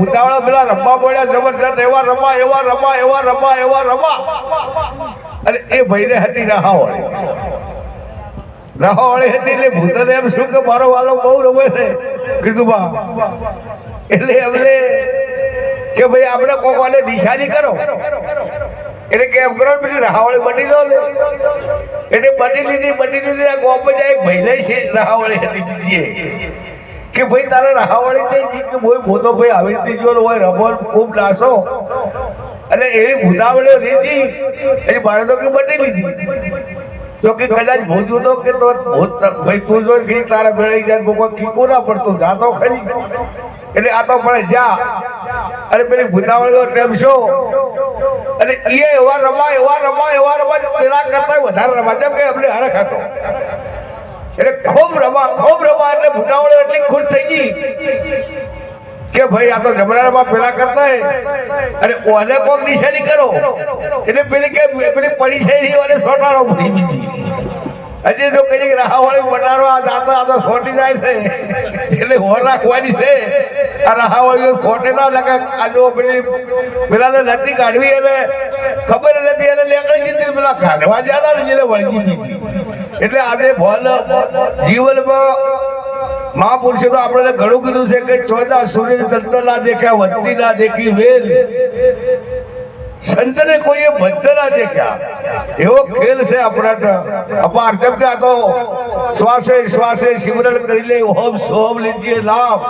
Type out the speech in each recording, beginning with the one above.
ભૂતાવાળા પેલા રમવા બોલ્યા જબરજસ્ત, એવા રમા એવા રમા એવા રમા એવા રમા અને એ ભાઈને હતી રાહાવાળી. રાહાવાળી હતી એટલે ભૂતને એમ શું કે મારો વાલો બહુ રમે છે? કીધું, બા. એટલે એમને કે ભાઈ, આપણે કોક વાલે નિશાની કરો. એટલે કે એમ કરો પેલી રાહાવાળી બની લો એટલે બની લીધી બની લીધી આ ગોપ જાય ભાઈ લઈ છે રાહાવાળી હતી બીજી કે ભાઈ તારે રાહાવાળી થઈ કે ભાઈ મોટો ભાઈ આવી રીતે જો હોય રમણ ખૂબ નાસો અને એવી ભૂતાવળીઓ રીતી એની બાળે તો કે બની લીધી. તો કે કદાચ ભૂતું તો કે તો ભાઈ તું જો કે તારા ભેળાઈ જાય કોઈ કીકો ના પડતો જાતો ખરી. એટલે આ તો પણ જા. અને પેલી ભૂતાવળીઓ ટેમ શો અને એ એવા રમા એવા રમા એવા રમા પેલા કરતા વધારે રમા. જેમ કે અમને હરખ હતો. એટલે ખૂબ રમા આખો રમા એટલે ભૂતાવળો એટલી ખુશ થઈ ગઈ કે ભાઈ, આ તો જમણામાં પેલા કરતા અને ઓને કોક નિશાની કરો. એટલે પેલી કે, પેલી પડી છે નહીં ઓને સોટારો પડી બીજી હજી જો કઈ રાહાવાળી વટારો આ જાતો, આ તો સોટી જાય છે. એટલે હોર રાખવાની છે. આ રાહાવાળીઓ સોટે ના લગે. આ જો પેલી પેલાને નથી કાઢવી એટલે ખબર પેલા કાઢવા જ્યાં ને જેને વળગી દીધી એટલે આજે ભલ જીવનમાં મહાપુરુષે તો આપણે ઘણું કીધું છે કે ચોદા સૂર્ય ચંદ્ર ના દેખ્યા વધતી ના દેખી વેલ સંતને કોઈએ બંધ ના દેખ્યા. એવો ખેલ છે આપણા અપાર કેમ કે આ તો શ્વાસે શ્વાસે સિમરન કરી લે હોમ સોમ લીજીએ લાભ.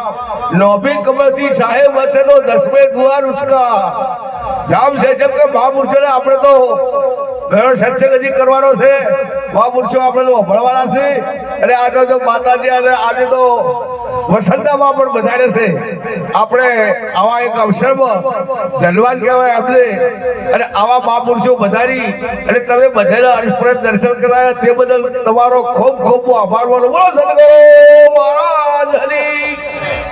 લોભી કમરથી સાહેબ હશે તો દસમે દુવાર ઉસકા. નામ છે જેમ કે મહાપુરુષોને આપણે તો ઘણો સત્સંગ હજી કરવાનો છે. મહાપુરુષો આપણે તો ભણવાના છે. અને આજે તો માતાજી અને આજે તો વસંતામાં પણ વધારે છે. આપણે આવા એક અવસરમાં ધન્યવાદ કહેવાય આપણે અને આવા મહાપુરુષો વધારી અને તમે બધાના હરીશપ્રદ દર્શન કરાયા તે બદલ તમારો ખૂબ ખૂબ આભાર માનું. બોલો સદગુરુ મહારાજ હરી.